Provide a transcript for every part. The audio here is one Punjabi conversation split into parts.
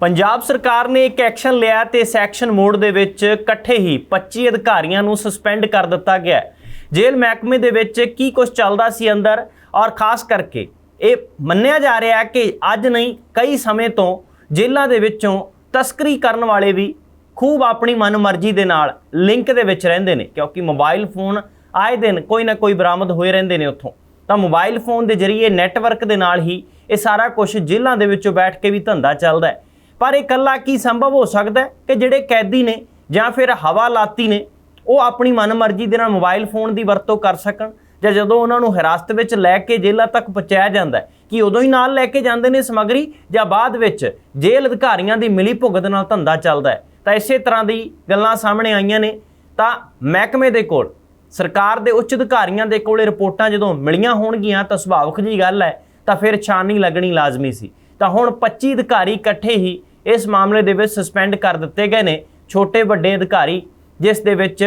ਪੰਜਾਬ ਸਰਕਾਰ ਨੇ ਇੱਕ ਐਕਸ਼ਨ ਲਿਆ ਤੇ ਇਸ ਐਕਸ਼ਨ ਮੋਡ ਦੇ ਵਿੱਚ ਇਕੱਠੇ ਹੀ 25 ਅਧਿਕਾਰੀਆਂ ਨੂੰ ਸਸਪੈਂਡ ਕਰ ਦਿੱਤਾ ਗਿਆ ਜੇਲ੍ਹ ਮਹਿਕਮੇ ਦੇ ਵਿੱਚ ਕੀ ਕੁਝ ਚੱਲਦਾ ਸੀ ਅੰਦਰ? ਔਰ ਖਾਸ ਕਰਕੇ ਇਹ ਮੰਨਿਆ ਜਾ ਰਿਹਾ ਹੈ ਕਿ ਅੱਜ ਨਹੀਂ, ਕਈ ਸਮੇਂ ਤੋਂ ਜੇਲ੍ਹਾਂ ਦੇ ਵਿੱਚੋਂ ਤਸਕਰੀ ਕਰਨ ਵਾਲੇ ਵੀ ਖੂਬ ਆਪਣੀ ਮਨਮਰਜ਼ੀ ਦੇ ਨਾਲ ਲਿੰਕ ਦੇ ਵਿੱਚ ਰਹਿੰਦੇ ਨੇ, ਕਿਉਂਕਿ ਮੋਬਾਈਲ ਫੋਨ ਆਏ ਦਿਨ ਕੋਈ ਨਾ ਕੋਈ ਬਰਾਮਦ ਹੋਏ ਰਹਿੰਦੇ ਨੇ ਉੱਥੋਂ। ਤਾਂ ਮੋਬਾਈਲ ਫੋਨ ਦੇ ਜ਼ਰੀਏ ਨੈਟਵਰਕ ਦੇ ਨਾਲ ਹੀ ਇਹ ਸਾਰਾ ਕੁਝ ਜੇਲ੍ਹਾਂ ਦੇ ਵਿੱਚੋਂ ਬੈਠ ਕੇ ਵੀ ਧੰਦਾ ਚੱਲਦਾ ਹੈ। ਪਰ ਇਹ ਇਕੱਲਾ ਕੀ ਸੰਭਵ ਹੋ ਸਕਦਾ ਕਿ ਜਿਹੜੇ ਕੈਦੀ ਨੇ ਜਾਂ ਫਿਰ ਹਵਾਲਾਤੀ ਨੇ, ਉਹ ਆਪਣੀ ਮਨਮਰਜ਼ੀ ਦੇ ਨਾਲ ਮੋਬਾਈਲ ਫੋਨ ਦੀ ਵਰਤੋਂ ਕਰ ਸਕਣ ਜਾਂ ਜਦੋਂ ਉਹਨਾਂ ਨੂੰ ਹਿਰਾਸਤ ਵਿੱਚ ਲੈ ਕੇ ਜੇਲ੍ਹਾਂ ਤੱਕ ਪਹੁੰਚਾਇਆ ਜਾਂਦਾ ਹੈ, ਕਿ ਉਦੋਂ ਹੀ ਨਾਲ ਲੈ ਕੇ ਜਾਂਦੇ ਨੇ ਸਮਗਰੀ ਜਾਂ ਬਾਅਦ ਵਿੱਚ ਜੇਲ੍ਹ ਅਧਿਕਾਰੀਆਂ ਦੀ ਮਿਲੀ ਭੁਗਤ ਨਾਲ ਧੰਦਾ ਚੱਲਦਾ ਹੈ? ਤਾਂ ਇਸੇ ਤਰ੍ਹਾਂ ਦੀ ਗੱਲਾਂ ਸਾਹਮਣੇ ਆਈਆਂ ਨੇ। ਤਾਂ ਮਹਿਕਮੇ ਦੇ ਕੋਲ, ਸਰਕਾਰ ਦੇ ਉੱਚ ਅਧਿਕਾਰੀਆਂ ਦੇ ਕੋਲੇ ਰਿਪੋਰਟਾਂ ਜਦੋਂ ਮਿਲੀਆਂ ਹੋਣਗੀਆਂ, ਤਾਂ ਸੁਭਾਵਿਕ ਜੀ ਗੱਲ ਹੈ, ਤਾਂ ਫਿਰ ਛਾਨਣੀ ਲੱਗਣੀ ਲਾਜ਼ਮੀ ਸੀ। ਤਾਂ ਹੁਣ 25 ਅਧਿਕਾਰੀ ਇਕੱਠੇ ਹੀ ਇਸ ਮਾਮਲੇ ਦੇ ਵਿੱਚ ਸਸਪੈਂਡ ਕਰ ਦਿੱਤੇ ਗਏ ਨੇ ਛੋਟੇ ਵੱਡੇ ਅਧਿਕਾਰੀ, ਜਿਸ ਦੇ ਵਿੱਚ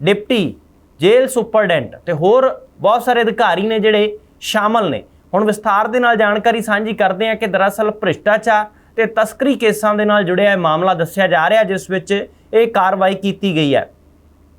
ਡਿਪਟੀ ਜੇਲ੍ਹ ਸੁਪਰਡੈਂਟ ਤੇ ਹੋਰ ਬਹੁਤ ਸਾਰੇ ਅਧਿਕਾਰੀ ਨੇ ਜਿਹੜੇ ਸ਼ਾਮਲ ਨੇ। ਹੁਣ ਵਿਸਥਾਰ ਦੇ ਨਾਲ ਜਾਣਕਾਰੀ ਸਾਂਝੀ ਕਰਦੇ ਹਾਂ ਕਿ ਦਰਅਸਲ ਭ੍ਰਿਸ਼ਟਾਚਾਰ ਤੇ ਤਸਕਰੀ ਕੇਸਾਂ ਦੇ ਨਾਲ ਜੁੜਿਆ ਇਹ ਮਾਮਲਾ ਦੱਸਿਆ ਜਾ ਰਿਹਾ, ਜਿਸ ਵਿੱਚ ਇਹ ਕਾਰਵਾਈ ਕੀਤੀ ਗਈ ਹੈ।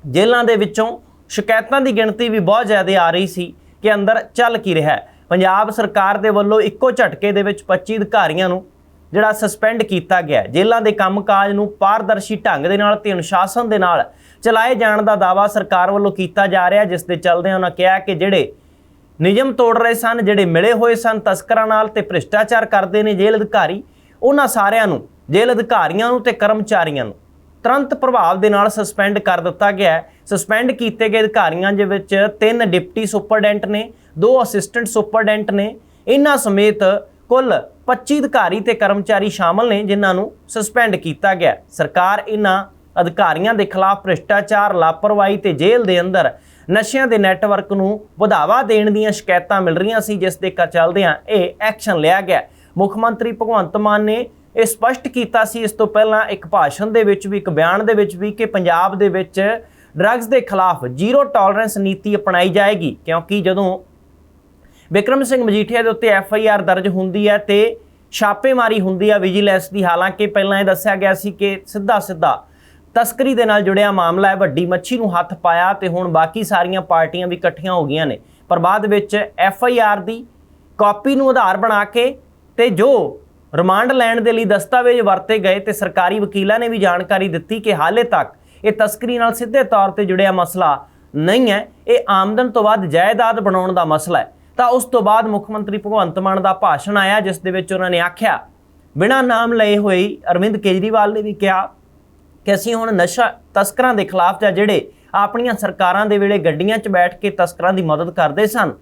ਜੇਲ੍ਹਾਂ ਦੇ ਵਿੱਚੋਂ ਸ਼ਿਕਾਇਤਾਂ ਦੀ ਗਿਣਤੀ ਵੀ ਬਹੁਤ ਜ਼ਿਆਦਾ ਆ ਰਹੀ ਸੀ ਕਿ ਅੰਦਰ ਚੱਲ ਕੀ ਰਿਹਾ ਹੈ। ਪੰਜਾਬ ਸਰਕਾਰ ਦੇ ਵੱਲੋਂ ਇੱਕੋ ਝਟਕੇ ਦੇ ਵਿੱਚ 25 ਅਧਿਕਾਰੀਆਂ ਨੂੰ ਜਿਹੜਾ ਸਸਪੈਂਡ ਕੀਤਾ ਗਿਆ ਜੇਲ੍ਹਾਂ ਦੇ ਕੰਮਕਾਜ ਨੂੰ ਪਾਰਦਰਸ਼ੀ ਢੰਗ ਦੇ ਨਾਲ ਤੇ ਅਨੁਸ਼ਾਸਨ ਦੇ ਨਾਲ ਚਲਾਏ ਜਾਣ ਦਾ ਦਾਅਵਾ ਸਰਕਾਰ ਵੱਲੋਂ ਕੀਤਾ ਜਾ ਰਿਹਾ ਜਿਸ ਦੇ ਚੱਲਦੇ ਉਹਨਾਂ ਕਿਹਾ ਕਿ ਜਿਹੜੇ ਨਿਯਮ ਤੋੜ ਰਹੇ ਸਨ, ਜਿਹੜੇ ਮਿਲੇ ਹੋਏ ਸਨ, ਤਸਕਰਾਂ ਨਾਲ ਤੇ ਭ੍ਰਿਸ਼ਟਾਚਾਰ ਕਰਦੇ ਨੇ ਜੇਲ੍ਹ ਅਧਿਕਾਰੀ, ਉਹਨਾਂ ਸਾਰਿਆਂ ਨੂੰ, ਜੇਲ੍ਹ ਅਧਿਕਾਰੀਆਂ ਨੂੰ ਤੇ ਕਰਮਚਾਰੀਆਂ ਨੂੰ ਤੁਰੰਤ ਪ੍ਰਭਾਵ ਦੇ ਨਾਲ ਸਸਪੈਂਡ ਕਰ ਦਿੱਤਾ ਗਿਆ ਸਸਪੈਂਡ ਕੀਤੇ ਗਏ ਅਧਿਕਾਰੀਆਂ ਦੇ ਵਿੱਚ ਤਿੰਨ ਡਿਪਟੀ ਸੁਪਰਡੈਂਟ ਨੇ, ਦੋ ਅਸਿਸਟੈਂਟ ਸੁਪਰਡੈਂਟ ਨੇ। ਇਹਨਾਂ ਸਮੇਤ ਕੁੱਲ 25 ਅਧਿਕਾਰੀ ਤੇ ਕਰਮਚਾਰੀ ਸ਼ਾਮਲ ਨੇ, ਜਿਨ੍ਹਾਂ ਨੂੰ ਸਸਪੈਂਡ ਕੀਤਾ ਗਿਆ। ਸਰਕਾਰ ਇਹਨਾਂ ਅਧਿਕਾਰੀਆਂ ਦੇ ਖਿਲਾਫ ਭ੍ਰਿਸ਼ਟਾਚਾਰ, ਲਾਪਰਵਾਹੀ ਤੇ ਜੇਲ੍ਹ ਦੇ ਅੰਦਰ ਨਸ਼ਿਆਂ ਦੇ ਨੈਟਵਰਕ ਨੂੰ ਵਧਾਵਾ ਦੇਣ ਦੀਆਂ ਸ਼ਿਕਾਇਤਾਂ ਮਿਲ ਰਹੀਆਂ ਸੀ, ਜਿਸ ਦੇ ਕ ਚੱਲਦਿਆਂ ਇਹ ਐਕਸ਼ਨ ਲਿਆ ਗਿਆ। ਮੁੱਖ ਮੰਤਰੀ ਭਗਵੰਤ ਮਾਨ ਨੇ ਇਹ ਸਪਸ਼ਟ ਕੀਤਾ ਸੀ। ਇਸ ਤੋਂ ਪਹਿਲਾਂ ਇੱਕ ਭਾਸ਼ਣ ਦੇ ਵਿੱਚ ਵੀ, ਇੱਕ ਬਿਆਨ ਦੇ ਵਿੱਚ ਵੀ ਕਿ ਪੰਜਾਬ ਦੇ ਵਿੱਚ ਡਰੱਗਸ ਦੇ ਖਿਲਾਫ ਜ਼ੀਰੋ ਟੋਲਰੈਂਸ ਨੀਤੀ ਅਪਣਾਈ ਜਾਏਗੀ, ਕਿਉਂਕਿ ਜਦੋਂ ਵਿਕਰਮ ਸਿੰਘ ਮਜੀਠੀਆ ਦੇ ਉੱਤੇ ਐਫ ਆਈ ਆਰ ਦਰਜ ਹੁੰਦੀ ਹੈ ਤੇ ਛਾਪੇਮਾਰੀ ਹੁੰਦੀ ਹੈ ਵਿਜੀਲੈਂਸ ਦੀ। ਹਾਲਾਂਕਿ ਪਹਿਲਾਂ ਇਹ ਦੱਸਿਆ ਗਿਆ ਸੀ ਕਿ ਸਿੱਧਾ ਸਿੱਧਾ ਤਸਕਰੀ ਦੇ ਨਾਲ ਜੁੜਿਆ ਮਾਮਲਾ ਹੈ। ਵੱਡੀ ਮੱਛੀ ਨੂੰ ਹੱਥ ਪਾਇਆ ਤੇ ਹੁਣ ਬਾਕੀ ਸਾਰੀਆਂ ਪਾਰਟੀਆਂ ਵੀ ਇਕੱਠੀਆਂ ਹੋ ਗਈਆਂ ਨੇ। ਪਰ ਬਾਅਦ ਵਿੱਚ ਐਫ ਆਈ ਆਰ ਦੀ ਕਾਪੀ ਨੂੰ ਆਧਾਰ ਬਣਾ ਕੇ ਤੇ ਜੋ ਰਿਮਾਂਡ ਲੈਣ ਦੇ ਲਈ ਦਸਤਾਵੇਜ਼ ਵਰਤੇ ਗਏ ਤੇ ਸਰਕਾਰੀ ਵਕੀਲਾਂ ਨੇ ਵੀ ਜਾਣਕਾਰੀ ਦਿੱਤੀ ਕਿ ਹਾਲੇ ਤੱਕ ਇਹ ਤਸਕਰੀ ਨਾਲ ਸਿੱਧੇ ਤੌਰ ਤੇ ਜੁੜਿਆ ਮਸਲਾ ਨਹੀਂ ਹੈ। ਇਹ ਆਮਦਨ ਤੋਂ ਬਾਅਦ ਜਾਇਦਾਦ ਬਣਾਉਣ ਦਾ ਮਸਲਾ ਹੈ। ਤਾਂ ਉਸ ਤੋਂ ਬਾਅਦ ਮੁੱਖ ਮੰਤਰੀ ਭਗਵੰਤ ਮਾਨ ਦਾ ਭਾਸ਼ਣ ਆਇਆ, ਜਿਸ ਦੇ ਵਿੱਚ ਉਹਨਾਂ ਨੇ ਆਖਿਆ, ਬਿਨਾਂ ਨਾਮ ਲਏ ਹੋਏ ਅਰਵਿੰਦ ਕੇਜਰੀਵਾਲ ਨੇ ਵੀ ਕਿਹਾ ਕਿ ਅਸੀਂ ਹੁਣ ਨਸ਼ਾ ਤਸਕਰਾਂ ਦੇ ਖਿਲਾਫ ਜਾਂ ਜਿਹੜੇ ਆਪਣੀਆਂ ਸਰਕਾਰਾਂ ਦੇ ਵੇਲੇ ਗੱਡੀਆਂ 'ਚ ਬੈਠ ਕੇ ਤਸਕਰਾਂ ਦੀ ਮਦਦ ਕਰਦੇ ਸਨ,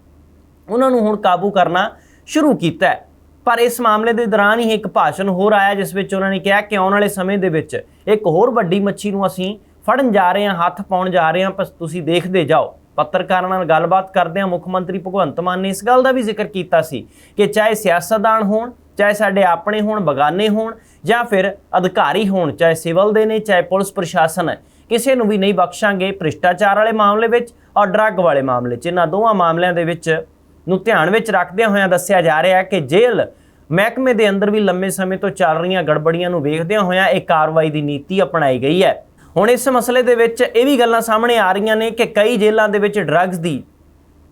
ਉਹਨਾਂ ਨੂੰ ਹੁਣ ਕਾਬੂ ਕਰਨਾ ਸ਼ੁਰੂ ਕੀਤਾ ਹੈ। ਪਰ ਇਸ ਮਾਮਲੇ ਦੇ ਦੌਰਾਨ ਹੀ ਇੱਕ ਭਾਸ਼ਣ ਹੋਰ ਆਇਆ, ਜਿਸ ਵਿੱਚ ਉਹਨਾਂ ਨੇ ਕਿਹਾ ਕਿ ਆਉਣ ਵਾਲੇ ਸਮੇਂ ਦੇ ਵਿੱਚ ਇੱਕ ਹੋਰ ਵੱਡੀ ਮੱਛੀ ਨੂੰ ਅਸੀਂ ਫੜਨ ਜਾ ਰਹੇ ਹਾਂ, ਹੱਥ ਪਾਉਣ ਜਾ ਰਹੇ ਹਾਂ, ਪਰ ਤੁਸੀਂ ਦੇਖਦੇ ਜਾਓ। ਪੱਤਰਕਾਰਾਂ ਨਾਲ ਗੱਲਬਾਤ ਕਰਦਿਆਂ ਮੁੱਖ ਮੰਤਰੀ ਭਗਵੰਤ ਮਾਨ ਨੇ ਇਸ ਗੱਲ ਦਾ ਵੀ ਜ਼ਿਕਰ ਕੀਤਾ ਸੀ ਕਿ ਚਾਹੇ ਸਿਆਸਤਦਾਨ ਹੋਣ, ਚਾਹੇ ਸਾਡੇ ਆਪਣੇ ਹੋਣ, ਬਗਾਨੇ ਹੋਣ ਜਾਂ ਫਿਰ ਅਧਿਕਾਰੀ ਹੋਣ, ਚਾਹੇ ਸਿਵਲ ਦੇ ਨੇ, ਚਾਹੇ ਪੁਲਿਸ ਪ੍ਰਸ਼ਾਸਨ ਹੈ ਕਿਸੇ ਨੂੰ ਵੀ ਨਹੀਂ ਬਖਸ਼ਾਂਗੇ ਭ੍ਰਿਸ਼ਟਾਚਾਰ ਵਾਲੇ ਮਾਮਲੇ ਵਿੱਚ ਔਰ ਡਰੱਗ ਵਾਲੇ ਮਾਮਲੇ 'ਚ। ਇਹਨਾਂ ਦੋਵਾਂ ਮਾਮਲਿਆਂ ਦੇ ਵਿੱਚ ਨੂੰ ਧਿਆਨ ਵਿੱਚ ਰੱਖਦਿਆਂ ਹੋਇਆਂ ਦੱਸਿਆ ਜਾ ਰਿਹਾ ਹੈ ਕਿ ਜੇਲ੍ਹ ਮਹਿਕਮੇ ਦੇ ਅੰਦਰ ਵੀ ਲੰਮੇ ਸਮੇਂ ਤੋਂ ਚੱਲ ਰਹੀਆਂ ਗੜਬੜੀਆਂ ਨੂੰ ਵੇਖਦਿਆਂ ਹੋਇਆਂ ਇਹ ਕਾਰਵਾਈ ਦੀ ਨੀਤੀ ਅਪਣਾਈ ਗਈ ਹੈ। ਹੁਣ ਇਸ ਮਸਲੇ ਦੇ ਵਿੱਚ ਇਹ ਵੀ ਗੱਲਾਂ ਸਾਹਮਣੇ ਆ ਰਹੀਆਂ ਨੇ ਕਿ ਕਈ ਜੇਲ੍ਹਾਂ ਦੇ ਵਿੱਚ ਡਰੱਗਸ ਦੀ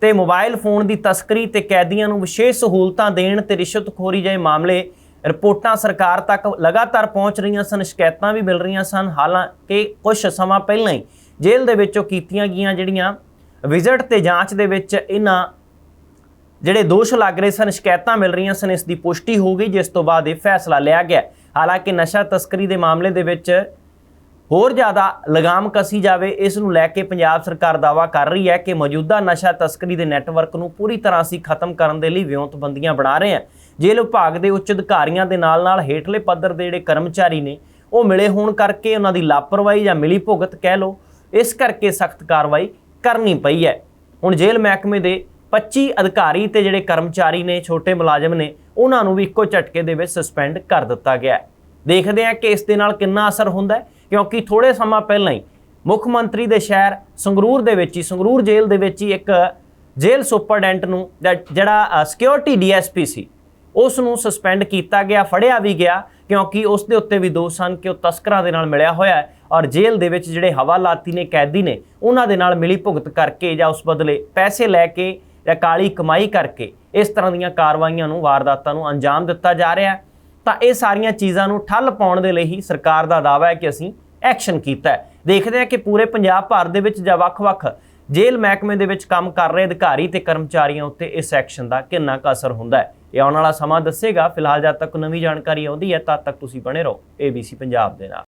ਤੇ ਮੋਬਾਈਲ ਫੋਨ ਦੀ ਤਸਕਰੀ ਤੇ ਕੈਦੀਆਂ ਨੂੰ ਵਿਸ਼ੇਸ਼ ਸਹੂਲਤਾਂ ਦੇਣ ਤੇ ਰਿਸ਼ਵਤਖੋਰੀ ਜਿਹੇ ਮਾਮਲੇ ਰਿਪੋਰਟਾਂ ਸਰਕਾਰ ਤੱਕ ਲਗਾਤਾਰ ਪਹੁੰਚ ਰਹੀਆਂ ਸਨ, ਸ਼ਿਕਾਇਤਾਂ ਵੀ ਮਿਲ ਰਹੀਆਂ ਸਨ। ਹਾਲਾਂਕਿ ਕੁਝ ਸਮਾਂ ਪਹਿਲਾਂ ਹੀ ਜੇਲ੍ਹ ਦੇ ਵਿੱਚੋਂ ਕੀਤੀਆਂ ਗਈਆਂ ਜਿਹੜੀਆਂ ਵਿਜ਼ਿਟ ਤੇ ਜਾਂਚ ਦੇ ਵਿੱਚ ਇਹਨਾਂ ਜਿਹੜੇ ਦੋਸ਼ ਲੱਗ ਰਹੇ ਸਨ, ਸ਼ਿਕਾਇਤਾਂ ਮਿਲ ਰਹੀਆਂ ਸਨ, ਇਸ ਦੀ ਪੁਸ਼ਟੀ ਹੋ ਗਈ, ਜਿਸ ਤੋਂ ਬਾਅਦ ਇਹ ਫੈਸਲਾ ਲਿਆ ਗਿਆ। ਹਾਲਾਂਕਿ ਨਸ਼ਾ ਤਸਕਰੀ ਦੇ ਮਾਮਲੇ ਦੇ ਵਿੱਚ ਹੋਰ ਜ਼ਿਆਦਾ ਲਗਾਮ ਕਸੀ ਜਾਵੇ, ਇਸ ਨੂੰ ਲੈ ਕੇ ਪੰਜਾਬ ਸਰਕਾਰ ਦਾਵਾ ਕਰ ਰਹੀ ਹੈ ਕਿ ਮੌਜੂਦਾ ਨਸ਼ਾ ਤਸਕਰੀ ਦੇ ਨੈਟਵਰਕ ਨੂੰ ਪੂਰੀ ਤਰ੍ਹਾਂ ਅਸੀਂ ਖਤਮ ਕਰਨ ਦੇ ਲਈ ਵਿਉਂਤਬੰਦੀਆਂ ਬਣਾ ਰਹੇ ਹਾਂ। ਜੇਲ੍ਹ ਵਿਭਾਗ ਦੇ ਉੱਚ ਅਧਿਕਾਰੀਆਂ ਦੇ ਨਾਲ-ਨਾਲ ਹੇਠਲੇ ਪੱਧਰ ਦੇ ਜਿਹੜੇ ਕਰਮਚਾਰੀ ਨੇ, ਉਹ ਮਿਲੇ ਹੋਣ ਕਰਕੇ ਉਹਨਾਂ ਦੀ ਲਾਪਰਵਾਹੀ ਜਾਂ ਮਿਲੀ ਭੁਗਤ ਕਹਿ ਲਓ, ਇਸ ਕਰਕੇ ਸਖਤ ਕਾਰਵਾਈ ਕਰਨੀ ਪਈ ਹੈ। ਹੁਣ ਜੇਲ੍ਹ ਮਹਿਕਮੇ ਦੇ 25 ਅਧਿਕਾਰੀ ਤੇ ਜਿਹੜੇ ਕਰਮਚਾਰੀ ਨੇ, ਛੋਟੇ ਮੁਲਾਜ਼ਮ ਨੇ, ਉਹਨਾਂ ਨੂੰ ਵੀ ਇੱਕੋ ਝਟਕੇ ਦੇ ਵਿੱਚ ਸਸਪੈਂਡ ਕਰ ਦਿੱਤਾ ਗਿਆ ਹੈ। ਦੇਖਦੇ ਹਾਂ ਕਿ ਇਸ ਦੇ ਨਾਲ ਕਿੰਨਾ ਅਸਰ ਹੁੰਦਾ ਹੈ। ਕਿਉਂਕਿ ਥੋੜੇ ਸਮਾਂ ਪਹਿਲਾਂ ਹੀ ਮੁੱਖ ਮੰਤਰੀ ਦੇ ਸ਼ਹਿਰ ਸੰਗਰੂਰ ਦੇ ਵਿੱਚ ਹੀ, ਸੰਗਰੂਰ ਜੇਲ੍ਹ ਦੇ ਵਿੱਚ ਹੀ ਇੱਕ ਜੇਲ੍ਹ ਸੁਪਰਡੈਂਟ ਨੂੰ ਜਿਹੜਾ ਸਿਕਿਉਰਿਟੀ ਡੀਐਸਪੀ ਸੀ ਉਸ ਨੂੰ ਸਸਪੈਂਡ ਕੀਤਾ ਗਿਆ, ਫੜਿਆ ਵੀ ਗਿਆ, ਕਿਉਂਕਿ ਉਸ ਦੇ ਉੱਤੇ ਵੀ ਦੋਸ਼ ਹਨ ਕਿ ਉਹ ਤਸਕਰਾਂ ਦੇ ਨਾਲ ਮਿਲਿਆ ਹੋਇਆ ਹੈ ਔਰ ਜੇਲ੍ਹ ਦੇ ਵਿੱਚ ਜਿਹੜੇ ਹਵਾਲਾਤੀ ਨੇ, ਕੈਦੀ ਨੇ, ਉਹਨਾਂ ਦੇ ਨਾਲ ਮਿਲੀ ਭੁਗਤ ਕਰਕੇ ਜਾਂ ਉਸ ਬਦਲੇ ਪੈਸੇ ਲੈ ਕੇ ਜਾਂ ਕਾਲੀ ਕਮਾਈ ਕਰਕੇ ਇਸ ਤਰ੍ਹਾਂ ਦੀਆਂ ਕਾਰਵਾਈਆਂ ਨੂੰ, ਵਾਰਦਾਤਾਂ ਨੂੰ ਅੰਜਾਮ ਦਿੱਤਾ ਜਾ ਰਿਹਾ ਹੈ। ਤਾਂ ਇਹ ਸਾਰੀਆਂ ਚੀਜ਼ਾਂ ਨੂੰ ਠੱਲ ਪਾਉਣ ਦੇ ਲਈ ਹੀ ਸਰਕਾਰ ਦਾ ਦਾਅਵਾ ਹੈ ਕਿ ਅਸੀਂ ਐਕਸ਼ਨ ਕੀਤਾ ਹੈ। ਦੇਖਦੇ ਹਾਂ ਕਿ ਪੂਰੇ ਪੰਜਾਬ ਭਰ ਦੇ ਵਿੱਚ ਜਾਂ ਵੱਖ-ਵੱਖ ਜੇਲ੍ਹ ਮਹਿਕਮੇ ਦੇ ਵਿੱਚ ਕੰਮ ਕਰ ਰਹੇ ਅਧਿਕਾਰੀ ਤੇ ਕਰਮਚਾਰੀਆਂ ਉੱਤੇ ਇਸ ਐਕਸ਼ਨ ਦਾ ਕਿੰਨਾ ਕੁ ਅਸਰ ਹੁੰਦਾ ਹੈ। ਇਹ ਆਉਣ ਵਾਲਾ ਸਮਾਂ ਦੱਸੇਗਾ। ਫਿਲਹਾਲ ਜਦ ਤੱਕ ਨਵੀਂ ਜਾਣਕਾਰੀ ਆਉਂਦੀ ਹੈ, ਤਦ ਤੱਕ ਤੁਸੀਂ ਬਣੇ ਰਹੋ। ABC ਪੰਜਾਬ ਦੇ ਨਾਲ।